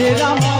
Hare Ram